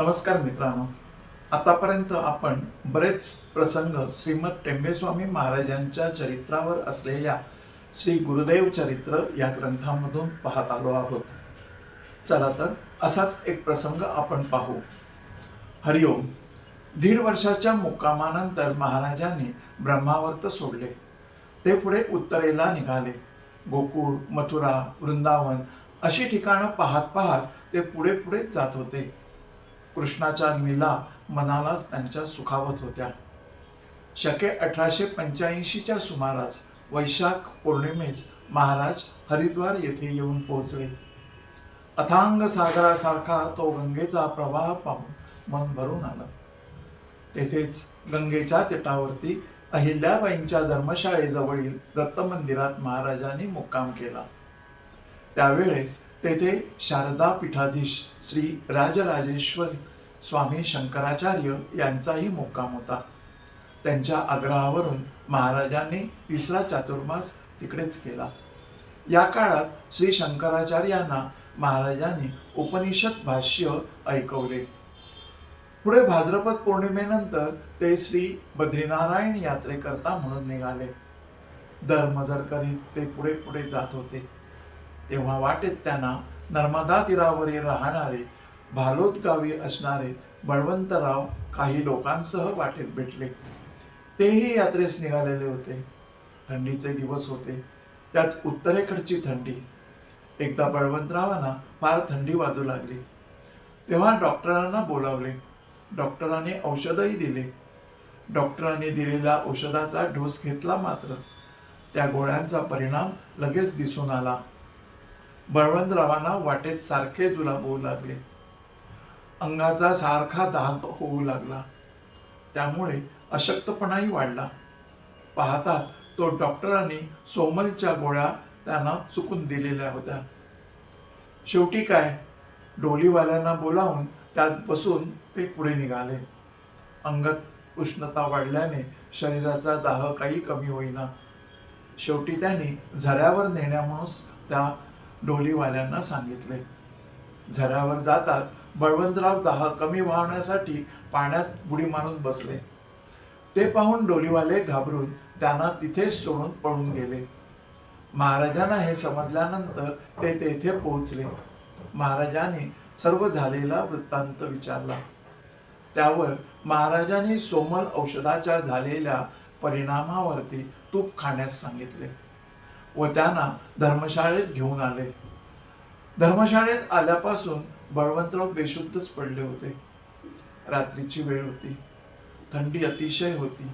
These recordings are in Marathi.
नमस्कार मित्रांनो. आतापर्यंत आपण बरेच प्रसंग श्रीमद टेंबेस्वामी महाराजांच्या चरित्रावर असलेल्या श्री गुरुदेव चरित्र या ग्रंथामधून पाहत आलो आहोत. चला तर असाच एक प्रसंग आपण पाहू. हरिओम दीड वर्षाच्या मुक्कामानंतर महाराजांनी ब्रह्मावर्त सोडले. ते पुढे उत्तरेला निघाले. गोकुळ मथुरा वृंदावन अशी ठिकाणं पाहत पाहत ते पुढे पुढे जात होते. कृष्णाच्या लीला मनालाच त्यांच्या सुखावत होत्या. शके अठराशे पंच्याऐंशीच्या सुमारास वैशाख पौर्णिमेस महाराज हरिद्वार येथे येऊन पोहोचले. अथांग सागरासारखा तो गंगेचा प्रवाह पाहून मन भरून आलं. तेथेच गंगेच्या तटावरती अहिल्याबाईंच्या धर्मशाळेजवळील दत्त मंदिरात महाराजांनी मुक्काम केला. त्यावेळेस तेथे शारदा पीठाधीश श्री राजराजेश्वरी स्वामी शंकराचार्य यांचाही मुक्काम होता. त्यांच्या आग्रहावरून महाराजांनी तिसरा चातुर्मास तिकडेच केला. या काळात श्री शंकराचार्यांना महाराजांनी उपनिषद भाष्य ऐकवले. पुढे भाद्रपद पौर्णिमेनंतर ते श्री बद्रीनारायण यात्रेकरता म्हणून निघाले. दरमजर करीत ते पुढे पुढे जात होते. तेव्हा वाटेत त्यांना नर्मदा तीरावरील राहणारे भालोदगावी असणारे बळवंतराव काही लोकांसह वाटेत भेटले. तेही यात्रेस निघालेले होते. थंडीचे दिवस होते. त्यात उत्तरेकडची थंडी. एकदा बळवंतरावांना फार थंडी वाजू लागली. तेव्हा डॉक्टरांना बोलावले. डॉक्टरांनी औषधही दिले. डॉक्टरांनी दिलेला औषधाचा डोस घेतला मात्र. त्या गोळ्यांचा परिणाम लगेच दिसून आला. बळवंतरावांना वाटेत सारखे जुलाब लागले. अंगाचा सारखा दाब होऊ लागला. त्यामुळे अशक्तपणाही वाढला. पाहता तो डॉक्टरांनी सोमलच्या गोळ्या त्यांना चुकून दिलेल्या होत्या. शेवटी काय? डोलीवाल्यांना बोलावून त्यात बसून ते पुढे निघाले. अंगात उष्णता वाढल्याने शरीराचा दाह काही कमी होईना. शेवटी त्यांनी झऱ्यावर नेण्या म्हणून त्या डोलीवाल्यांना सांगितले. झऱ्यावर जाताच बळवंतराव दाह कमी व्हावण्यासाठी पाण्यात बुडी मारून बसले. ते पाहून डोलीवाले घाबरून त्यांना तिथेच सोडून पळून गेले. महाराजांना हे समजल्यानंतर ते तेथे पोहोचले. महाराजांनी सर्व झालेला वृत्तांत विचारला. त्यावर महाराजांनी सोमल औषधाच्या झालेल्या परिणामावरती तूप खाण्यास सांगितले व त्यांना धर्मशाळेत घेऊन आले. धर्मशाळेत आल्यापासून बळवंतराव बेशुद्धच पडले होते. रात्रीची वेळ होती. थंडी अतिशय होती.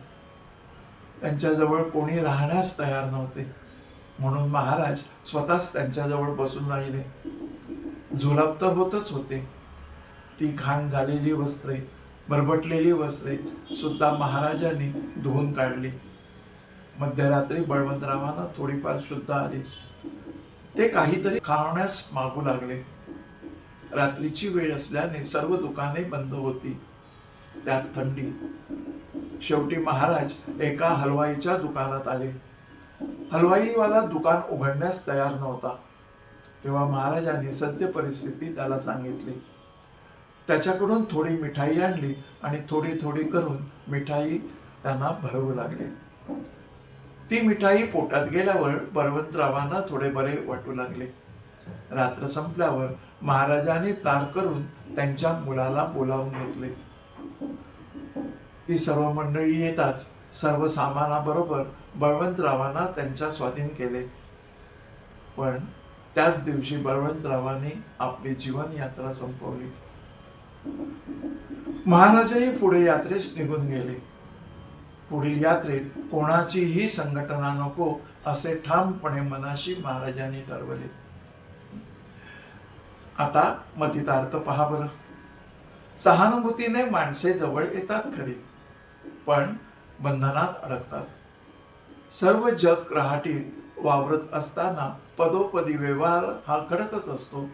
त्यांच्याजवळ कोणी राहण्यास तयार नव्हते. म्हणून महाराज स्वतःच त्यांच्याजवळ बसून राहिले. जुलाब तर होतच होते. ती घाण झालेली वस्त्रे बरबटलेली वस्त्रे सुद्धा महाराजांनी धुवून काढली. मध्यरात्री बळवंतरावांना थोडीफार शुद्ध आली. ते काहीतरी खावण्यास मागू लागले. रात्रीची वेळ असल्याने सर्व दुकाने बंद होती. त्यात थंडी. शेवटी महाराज एका हलवाईच्या दुकानात आले. हलवाईवाला दुकान उघडण्यास तयार नव्हता. तेव्हा महाराजांनी सद्य परिस्थिती त्याला सांगितली. त्याच्याकडून थोडी मिठाई आणली आणि थोडी थोडी करून मिठाई त्यांना भरवू लागले. ती मिठाई पोटात गेल्यावर बळवंतरावांना थोडे बरे वाटू लागले. रात्र संपल्यावर महाराजांनी तार करून त्यांच्या मुलाला बोलावून घेतले. ती सर्व मंडळी येताच सर्व सामानाबरोबर बळवंतरावांना त्यांच्या स्वाधीन केले. पण त्याच दिवशी बळवंतरावांनी आपली जीवन यात्रा संपवली. महाराजही पुढे यात्रेस निघून गेले. पुढील यात्रेत कोणाचीही संघटना नको असे ठामपणे मनाशी महाराजांनी ठरवले. आता मतितार्थ पहा बरं. सहानुभूतीने माणसे जवळ येतात खरी पण बंधनात अडकतात. सर्व जग रहाटीत वावरत असताना पदोपदी व्यवहार हा घडतच असतो.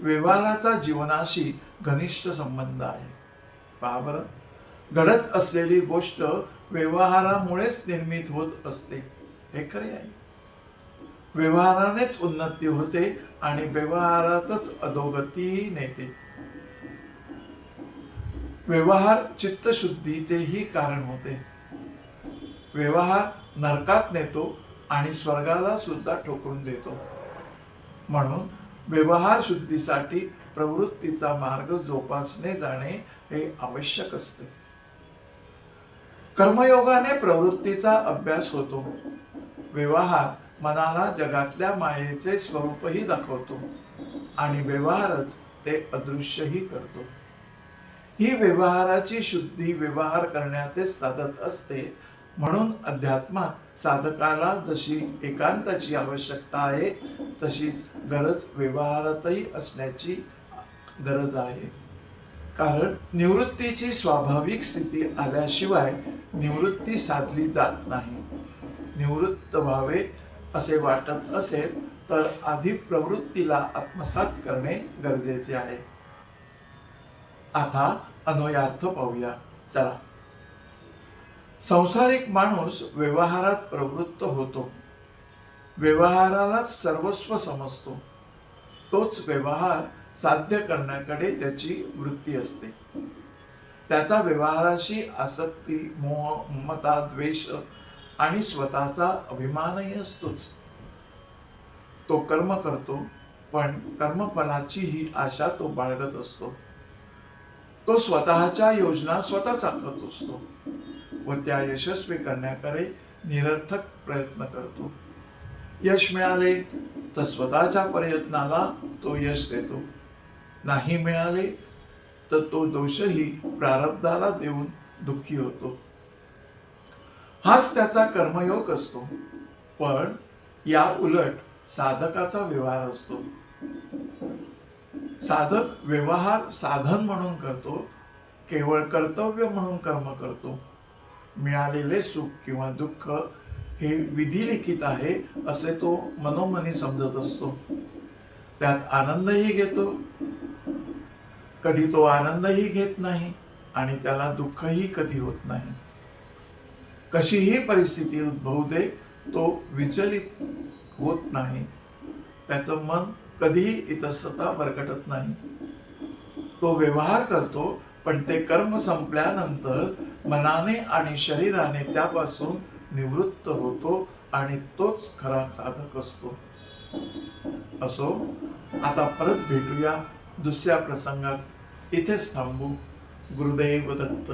व्यवहाराचा जीवनाशी घनिष्ठ संबंध आहे. पहा बरं. घडत असलेली गोष्ट व्यवहारामुळेच निर्मित होत असते. हे खरे आहे. व्यवहारानेच उन्नती होते आणि व्यवहारातच अधोगतीही नेते. व्यवहार चित्तशुद्धीचेही कारण होते. व्यवहार नरकात नेतो आणि स्वर्गाला सुद्धा ठोकून देतो. म्हणून व्यवहार शुद्धीसाठी प्रवृत्तीचा मार्ग जोपासणे जाणे हे आवश्यक असते. कर्मयोगाने प्रवृत्तीचा अभ्यास होतो. व्यवहार मनाला जगातल्या मायेचे स्वरूपही दाखवतो आणि व्यवहारच ते अदृश्यही करतो. ही व्यवहाराची शुद्धी व्यवहार करण्याचे साधत असते म्हणून अध्यात्मात साधकाला जशी एकांताची आवश्यकता आहे तशीच गरज व्यवहारातही असण्याची गरज आहे. कारण निवृत्तीची स्वाभाविक स्थिती आल्याशिवाय निवृत्ती साधली जात नाही. निवृत्त व्हावे असे वाटत असेल तर आधी प्रवृत्तीला आत्मसात करणे गरजेचे आहे. आता अन्वयार्थ पाहूया. चला. संसारिक माणूस व्यवहारात प्रवृत्त होतो. व्यवहारालाच सर्वस्व समजतो. तोच व्यवहार साध्य करण्याकडे त्याची वृत्ती असते. त्याचा व्यवहाराशी आसक्ती मोह ममता द्वेष आणि स्वतःचा अभिमानही असतोच. तो कर्म करतो पण कर्मफलाची ही आशा तो बाळगत असतो. तो स्वतःच्या योजना स्वतःच आखत असतो व त्या यशस्वी करण्याकडे निरर्थक प्रयत्न करतो. यश मिळाले तर स्वतःच्या प्रयत्नाला तो यश देतो. नाही मिळाले तर तो दोषही प्रारब्धाला देऊन दुःखी होतो. हाच त्याचा कर्मयोग असतो. पण या उलट साधकाचा व्यवहार असतो. साधक व्यवहार साधन म्हणून करतो केवळ कर्तव्य म्हणून कर्म करतो. मिळालेले सुख किंवा दुःख हे विधिलिखित आहे असे तो मनोमनी समजत असतो. त्यात आनंदही घेतो कधी तो आनंदही घेत नाही आणि त्याला दुःखही कधी होत नाही. कशीही परिस्थिती उद्भवू दे तो विचलित होत नाही. त्याचं मन कधीही इतस्तता बरकटत नाही. तो व्यवहार करतो पण ते कर्म संपल्यानंतर मनाने आणि शरीराने त्यापासून निवृत्त होतो आणि तोच खरा साधक असतो. असो आता परत भेटूया. दुसऱ्या प्रसंगात इथेच थांबू. गुरुदैव दत्त.